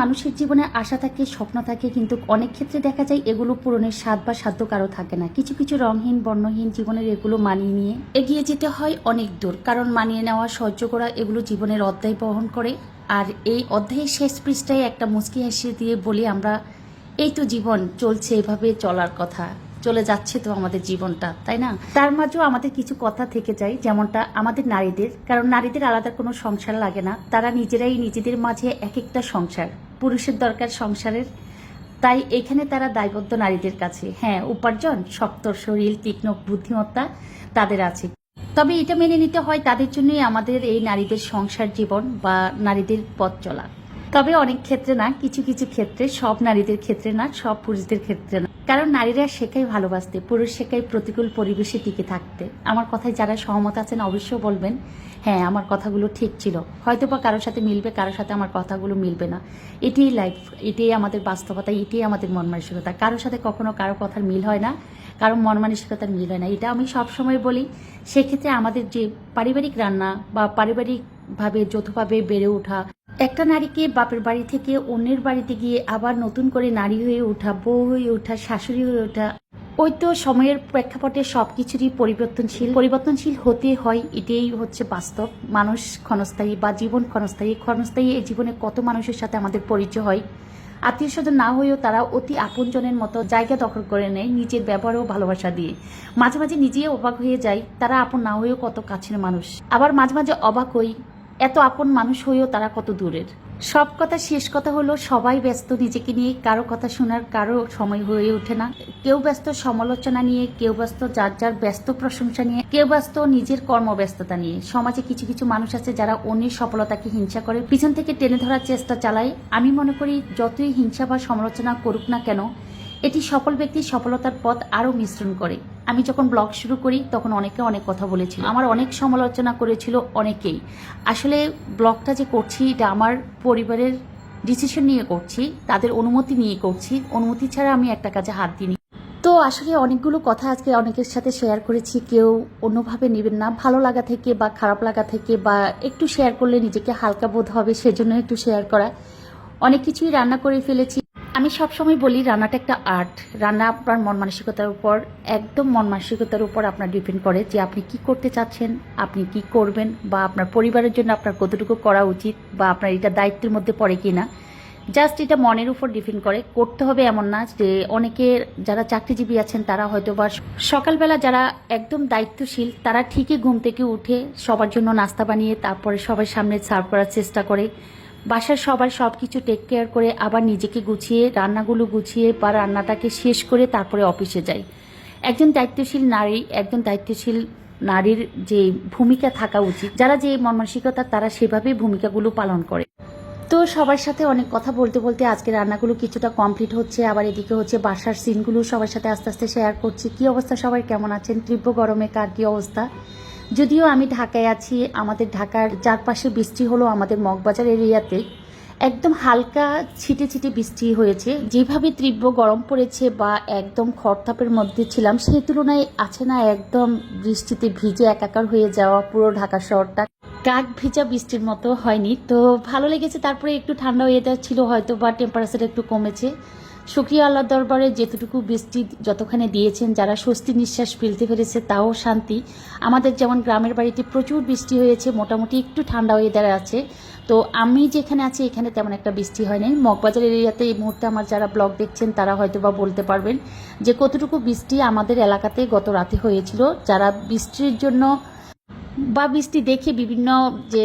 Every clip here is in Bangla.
মানুষের জীবনে আশা থাকে, স্বপ্ন থাকে, কিন্তু অনেক ক্ষেত্রে দেখা যায় এগুলো পূরণের স্বাদ বা সাধ্য কারও থাকে না। কিছু কিছু রংহীন বর্ণহীন জীবনের এগুলো মানিয়ে নিয়ে এগিয়ে যেতে হয় অনেক দূর। কারণ মানিয়ে নেওয়া, সহ্য করা এগুলো জীবনের অধ্যায় বহন করে। আর এই অধ্যায়ের শেষ পৃষ্ঠায় একটা মুচকি হাসি দিয়ে বলি আমরা, এই তো জীবন, চলছে এভাবে চলার কথা। চলে যাচ্ছে তো আমাদের জীবনটা, তাই না? তার মাঝেও আমাদের কিছু কথা থেকে যায়, যেমনটা আমাদের নারীদের। কারণ নারীদের আলাদা কোনো সংসার লাগে না। তারা নিজেরাই নিজেদের মাঝে এক একটা সংসার। পুরুষের দরকার সংসারের। তাই এখানে তারা দায়বদ্ধ নারীদের কাছে। হ্যাঁ উপার্জন, শক্ত শরীর, তীক্ষ্ণ বুদ্ধিমত্তা তাদের আছে। তবে এটা মেনে নিতে হয় তাদের জন্যই আমাদের এই নারীদের সংসার জীবন বা নারীদের পথ চলা। তবে অনেক ক্ষেত্রে না, কিছু কিছু ক্ষেত্রে সব নারীদের ক্ষেত্রে না, সব পুরুষদের ক্ষেত্রে না। কারণ নারীরা শেখাই ভালোবাসতে, পুরুষ শেখায় প্রতিকূল পরিবেশে টিকে থাকতে। আমার কথায় যারা সহমত আছেন অবশ্যই বলবেন হ্যাঁ আমার কথাগুলো ঠিক ছিল। হয়তো বা কারোর সাথে মিলবে, কারোর সাথে আমার কথাগুলো মিলবে না। এটিই লাইফ এটাই আমাদের বাস্তবতা, এটিই আমাদের মন মানসিকতা। কারোর সাথে কখনো কারও কথার মিল হয় না, কারও মন মানসিকতার মিল হয় না। এটা আমি সবসময় বলি, সেক্ষেত্রে আমাদের যে পারিবারিক রান্না বা পারিবারিকভাবে যৌথভাবে বেড়ে ওঠা একটা নারীকে বাপের বাড়ি থেকে অন্যের বাড়িতে গিয়ে আবার নতুন করে নারী হয়ে ওঠা, বউ হয়ে ওঠা, শাশুড়ি হয়ে ওঠা, ওই তো সময়ের প্রেক্ষাপটে সবকিছুরই পরিবর্তনশীল। পরিবর্তনশীল হতে হয়, এটাই হচ্ছে বাস্তব। মানুষ ক্ষণস্থায়ী বা জীবন ক্ষণস্থায়ী ক্ষণস্থায়ী এই জীবনে কত মানুষের সাথে আমাদের পরিচয় হয়। আত্মীয় স্বজন না হয়েও তারা অতি আপনজনের মতো জায়গা দখল করে নেয় নিজের ব্যবহার ও ভালোবাসা দিয়ে। মাঝে মাঝে নিজেই অবাক হয়ে যায়, তারা আপন না হয়েও কত কাছের মানুষ। আবার মাঝে মাঝে অবাক হই এত আপন মানুষ হয়েও তারা কত দূরের? সব কথা শেষ কথা হলো সবাই ব্যস্ত নিজেকে নিয়ে, কারও কথা শোনার কারও সময় হয়ে ওঠে না। কেউ ব্যস্ত সমালোচনা নিয়ে, কেউ ব্যস্ত যার যার ব্যস্ত প্রশংসা নিয়ে, কেউ ব্যস্ত নিজের কর্মব্যস্ততা নিয়ে। সমাজে কিছু কিছু মানুষ আছে যারা অন্যের সফলতাকে হিংসা করে, পিছন থেকে টেনে ধরার চেষ্টা চালায়। আমি মনে করি যতই হিংসা বা সমালোচনা করুক না কেন, এটি সফল ব্যক্তির সফলতার পথ আরও মিশ্রণ করে। আমি যখন ব্লগ শুরু করি, তখন অনেকে অনেক কথা বলেছিল। আমার অনেক সমালোচনা করেছিল অনেকেই। আসলে ব্লগটা যে করছি, এটা আমার পরিবারের ডিসিশন নিয়ে করছি, তাদের অনুমতি নিয়ে করছি। অনুমতি ছাড়া আমি একটা কাজে হাত দিইনি। তো আসলে অনেকগুলো কথা আজকে অনেকের সাথে শেয়ার করেছি। কেউ অন্যভাবে নেবেন না। ভালো লাগা থেকে বা খারাপ লাগা থেকে বা একটু শেয়ার করলে নিজেকে হালকা বোধ হবে, সেজন্য একটু শেয়ার করা। অনেক কিছুই রান্না করে ফেলেছি। আমি সবসময় বলি, রান্নাটা একটা আর্ট রান্না আপনার মন মানসিকতার উপর, একদম মন মানসিকতার উপর আপনার ডিপেন্ড করে যে আপনি কি করতে চাচ্ছেন, আপনি কি করবেন, বা আপনার পরিবারের জন্য আপনার কতটুকু করা উচিত, বা আপনার এটা দায়িত্বের মধ্যে পড়ে কি না জাস্ট এটা মনের উপর ডিপেন্ড করে। করতে হবে এমন না যে অনেকে যারা চাকরিজীবী আছেন, তারা হয়তো বা সকালবেলা যারা একদম দায়িত্বশীল, তারা ঠিকই ঘুম থেকে উঠে সবার জন্য নাস্তা বানিয়ে, তারপরে সবার সামনে সার্ভ করার চেষ্টা করে। বাসার সবার সব কিছু টেক কেয়ার করে আবার নিজেকে গুছিয়ে, রান্নাগুলো গুছিয়ে বা রান্নাটাকে শেষ করে তারপরে অফিসে যাই। একজন দায়িত্বশীল নারী, একজন দায়িত্বশীল নারীর যে ভূমিকা থাকা উচিত, যারা যে মন মানসিকতা তারা সেভাবেই ভূমিকাগুলো পালন করে। তো সবার সাথে অনেক কথা বলতে বলতে আজকে রান্নাগুলো কিছুটা কমপ্লিট হচ্ছে, আবার এদিকে হচ্ছে বাসার সিনগুলো সবার সাথে আস্তে আস্তে শেয়ার করছি। কি অবস্থা সবাই? কেমন আছেন? তীব্র গরমে কার কি অবস্থা? যদিও আমি ঢাকায় আছি, আমাদের ঢাকার চারপাশে বৃষ্টি হলো আমাদের মগবাজার এরিয়াতে। একদম হালকা ছিটে ছিটে বৃষ্টি হয়েছে। যেভাবে তীব্র গরম পড়েছে বা একদম খরতাপের মধ্যে ছিলাম, সেই তুলনায় আছে না একদম বৃষ্টিতে ভিজে একাকার হয়ে যাওয়া পুরো ঢাকা শহরটা। কাক ভিজা বৃষ্টির মতো হয়নি। তো ভালো লেগেছে, তারপরে একটু ঠান্ডা ওয়েদার ছিল হয়তো বা টেম্পারেচার একটু কমেছে। শুক্রিয়া আল্লাহ দরবারে যেতটুকু বৃষ্টি যতখানে দিয়েছেন, যারা স্বস্তি নিঃশ্বাস ফেলতে পেরেছে তাও শান্তি। আমাদের যেমন গ্রামের বাড়িতে প্রচুর বৃষ্টি হয়েছে, মোটামুটি একটু ঠান্ডা ওয়েদার আছে। তো আমি যেখানে আছি, এখানে তেমন একটা বৃষ্টি হয়নি মগবাজার এরিয়াতে এই মুহূর্তে আমার যারা ব্লগ দেখছেন, তারা হয়তো বা বলতে পারবেন যে কতটুকু বৃষ্টি আমাদের এলাকাতে গত রাতে হয়েছিল। যারা বৃষ্টির জন্য বা বৃষ্টি দেখে বিভিন্ন যে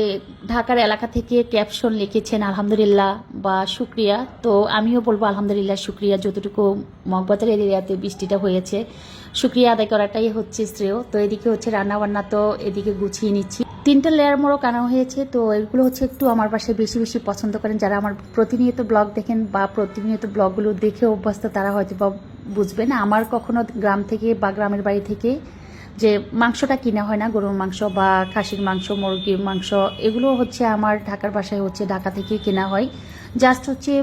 ঢাকার এলাকা থেকে ক্যাপশন লিখেছেন, আলহামদুলিল্লাহ বা শুক্রিয়া তো আমিও বলব আলহামদুলিল্লাহ, শুক্রিয়া যতটুকু মগবাজার এরিয়াতে বৃষ্টিটা হয়েছে। শুক্রিয়া আদায় করাটাই হচ্ছে শ্রেয়। তো এদিকে হচ্ছে রান্নাবান্না তো এদিকে গুছিয়ে নিচ্ছি। তিনটা লেয়ার মোড়ক আনা হয়েছে, তো এগুলো হচ্ছে একটু আমার পাশে বেশি বেশি পছন্দ করেন। যারা আমার প্রতিনিয়ত ব্লগ দেখেন বা প্রতিনিয়ত ব্লগগুলো দেখে অভ্যস্ত, তারা হয়তো বা বুঝবেন আমার কখনো গ্রাম থেকে বা গ্রামের বাড়ি থেকে যে মাংসটা কিনা হয় না, গরুর মাংস বা খাসির মাংস, মুরগির মাংস, এগুলো হচ্ছে আমার ঢাকার বাসায় হচ্ছে ঢাকা থেকে কেনা হয়। জাস্ট হচ্ছে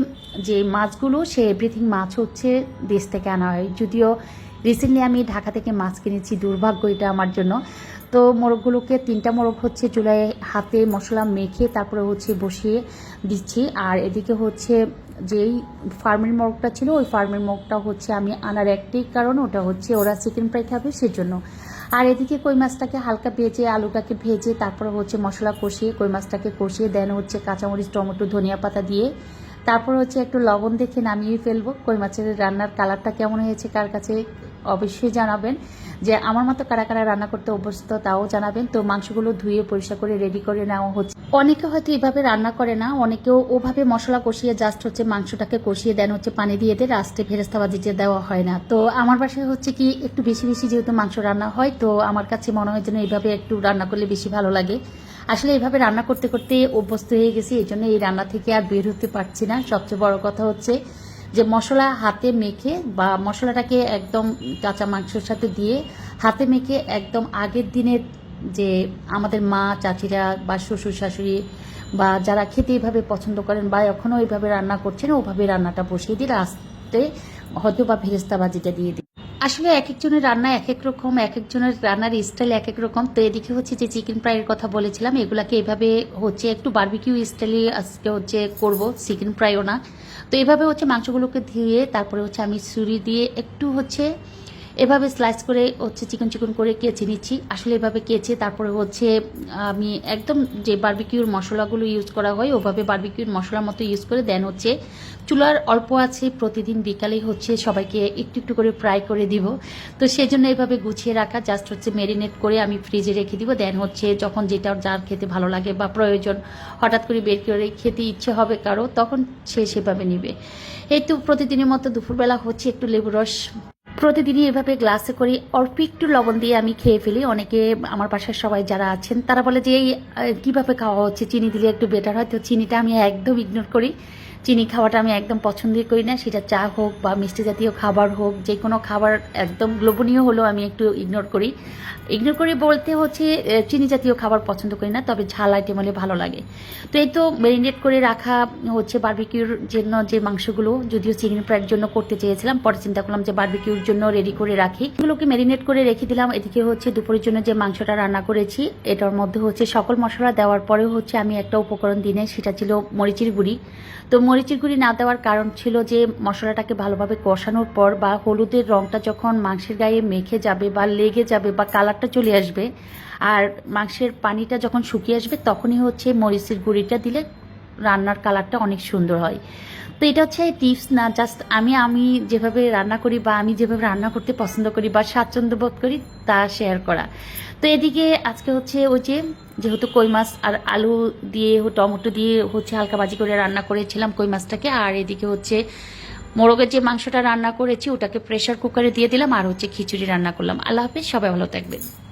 যে মাছগুলো, সে এভরিথিং মাছ হচ্ছে দেশ থেকে আনা হয়। যদিও রিসেন্টলি আমি ঢাকা থেকে মাছ কিনেছি, দুর্ভাগ্য এটা আমার জন্য। তো মোরগগুলোকে তিনটা মোরগ হচ্ছে চুলায় হাতে মশলা মেখে তারপরে হচ্ছে বসিয়ে দিচ্ছি। আর এদিকে হচ্ছে যেই ফার্মের মোরগটা ছিল, ওই ফার্মের মোরগটা হচ্ছে আমি আনার একটি কারণ, ওটা হচ্ছে ওরা চিকেন ফ্রাই খাবে সেজন্য। আর এদিকে কই মাছটাকে হালকা ভেজে আলুটাকে ভেজে তারপর হচ্ছে মশলা কষিয়ে কই মাছটাকে কষিয়ে দেন হচ্ছে কাঁচামরিচ, টমেটো, ধনিয়া পাতা দিয়ে। তারপর হচ্ছে একটু লবণ দেখে নামিয়ে ফেলব। কই মাছের রান্নার কালারটা কেমন হয়েছে কার কাছে অবশ্যই জানাবেন। যে আমার মতো কারা কারা রান্না করতে অভ্যস্ত তাও জানাবেন। তো মাংসগুলো ধুয়ে পরিষ্কার করে রেডি করে নেওয়া হচ্ছে। অনেকে হয়তো এভাবে রান্না করে না, অনেকেও ওভাবে মশলা কষিয়ে জাস্ট হচ্ছে মাংসটাকে কষিয়ে দেন, হচ্ছে পানি দিয়ে দিয়ে লাস্টে ফেরেস্তাবাজি যে দেওয়া হয় না। তো আমার বাসায় হচ্ছে কি, একটু বেশি বেশি যেহেতু মাংস রান্না হয়, তো আমার কাছে মনে হয় যেন এইভাবে একটু রান্না করলে বেশি ভালো লাগে। আসলে এইভাবে রান্না করতে করতে অভ্যস্ত হয়ে গেছি, এই জন্য এই রান্না থেকে আর বের হতে পারছি না। সবচেয়ে বড় কথা হচ্ছে যে মশলা হাতে মেখে বা মশলাটাকে একদম কাঁচা মাংসের সাথে দিয়ে হাতে মেখে একদম আগের দিনের যে আমাদের মা, চাচিরা বা শ্বশুর, শাশুড়ি বা যারা খেতে এইভাবে পছন্দ করেন বা এখনও এইভাবে রান্না করছেন, ওভাবে রান্নাটা বসিয়ে দিয়ে লাস্টে হয়তো বা ভেরেস্তাবাজিটা দিয়ে দিই আসলে এক একজনের রান্না এক এক রকম এক একজনের রান্নার স্টাইল এক এক রকম। তো এদিকে হচ্ছে যে চিকেন ফ্রাইয়ের কথা বলেছিলাম, এগুলাকে এভাবে হচ্ছে একটু বারবিকিউ স্টাইলে আজকে হচ্ছে করব, চিকেন ফ্রাইও না। তো এভাবে হচ্ছে মাংসগুলোকে ধুয়ে তারপরে হচ্ছে আমি ছুরি দিয়ে একটু হচ্ছে এভাবে স্লাইস করে হচ্ছে চিকন চিকন করে কেচে নিচ্ছি। আসলে এভাবে কেচে তারপরে হচ্ছে, আমি একদম যে বার্বিকিউর মশলাগুলো ইউজ করা হয়, ওভাবে বার্বিকিউর মশলার মতো ইউজ করে দেন হচ্ছে। চুলার অল্প আছে, প্রতিদিন বিকালেই হচ্ছে সবাইকে একটু একটু করে ফ্রাই করে দিব। তো সেই জন্য এভাবে গুছিয়ে রাখা জাস্ট হচ্ছে মেরিনেট করে আমি ফ্রিজে রেখে দিব। দেন হচ্ছে যখন যেটা যার খেতে ভালো লাগে বা প্রয়োজন, হঠাৎ করে বের করে খেতে ইচ্ছে হবে কারও, তখন সে সেভাবে নিবে। এই তো প্রতিদিনের মতো দুপুরবেলা হচ্ছে একটু লেবু রস প্রতিদিনই এভাবে গ্লাসে করি অল্প একটু লবণ দিয়ে আমি খেয়ে ফেলি। অনেকে আমার বাসার সবাই যারা আছেন, তারা বলে যে এই কীভাবে খাওয়া হচ্ছে? চিনি দিলে একটু বেটার হয়। তো চিনিটা আমি একদম ইগনোর করি। চিনি খাওয়াটা আমি একদম পছন্দই করি না। সেটা চা হোক বা মিষ্টি জাতীয় খাবার হোক যে কোনো খাবার একদম লোভনীয় হলেও আমি একটু ইগনোর করি। ইগনোর করে বলতে হচ্ছে চিনি জাতীয় খাবার পছন্দ করি না, তবে ঝাল আইটেম হলে ভালো লাগে। তো এই তো ম্যারিনেট করে রাখা হচ্ছে বারবিকিউর জন্য যে মাংসগুলো, যদিও চিকেন ফ্রাইয়ের জন্য করতে চেয়েছিলাম, পরে চিন্তা করলাম যে বারবিকিউর জন্য রেডি করে রাখি। এগুলোকে ম্যারিনেট করে রেখে দিলাম, এদিকে হচ্ছে দুপুরের জন্য যে মাংসটা রান্না করেছি, এটার মধ্যে হচ্ছে সকল মশলা দেওয়ার পরেও হচ্ছে আমি একটা উপকরণ দিনে সেটা ছিল মরিচের গুঁড়ি। তো মরিচের গুঁড়ি না দেওয়ার কারণ ছিল যে মশলাটাকে ভালোভাবে কষানোর পর বা হলুদের রংটা যখন মাংসের গায়ে মেখে যাবে বা লেগে যাবে বা কালারটা চলে আসবে। আর মাংসের পানিটা যখন শুকিয়ে আসবে, তখনই হচ্ছে মরিচের গুঁড়িটা দিলে রান্নার কালারটা অনেক সুন্দর হয়। তো এটা হচ্ছে টিপস না জাস্ট আমি আমি যেভাবে রান্না করি বা আমি যেভাবে রান্না করতে পছন্দ করি বা স্বাচ্ছন্দ্য বোধ করি, তা শেয়ার করা। তো এদিকে আজকে হচ্ছে ওই যে, যেহেতু কই মাছ আর আলু দিয়ে, টমেটো দিয়ে হচ্ছে হালকা ভাজি করে রান্না করেছিলাম কই মাছটাকে, আর এদিকে হচ্ছে মোরগের যে মাংসটা রান্না করেছি, ওটাকে প্রেশার কুকারে দিয়ে দিলাম, আর হচ্ছে খিচুড়ি রান্না করলাম। আল্লাহ হাফিজ, সবাই ভালো থাকবেন।